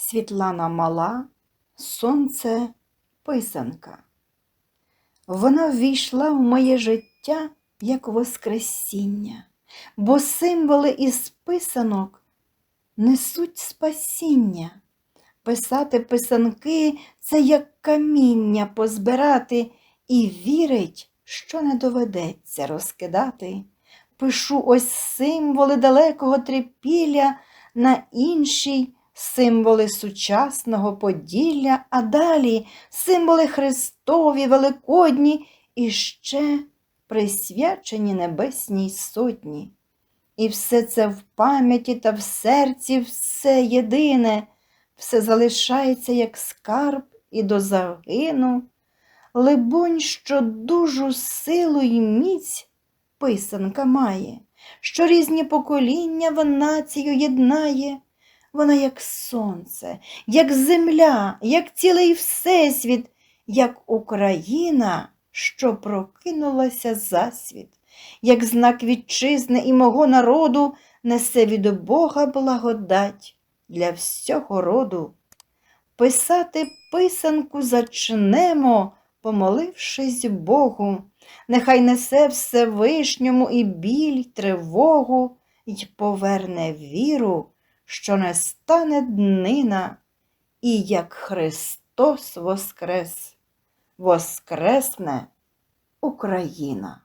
Світлана Мала, Сонце писанка. Вона ввійшла в моє життя як воскресіння, бо символи із писанок несуть спасіння. Писати писанки це як каміння позбирати і вірить, що не доведеться розкидати. Пишу ось символи далекого трипілля на іншій символи сучасного Поділля, а далі символи Христові, Великодні і ще присвячені Небесній Сотні. І все це в пам'яті та в серці все єдине, все залишається як скарб і до загину. Либонь, що дужу силу й міць писанка має, що різні покоління в націю єднає. Вона як сонце, як земля, як цілий всесвіт, як Україна, що прокинулася засвіт, як знак вітчизни і мого народу несе від Бога благодать для всього роду. Писати писанку зачнемо, помолившись Богу, нехай несе Всевишньому і біль, тривогу, й поверне віру що не стане днина, і як Христос воскрес, воскресне Україна.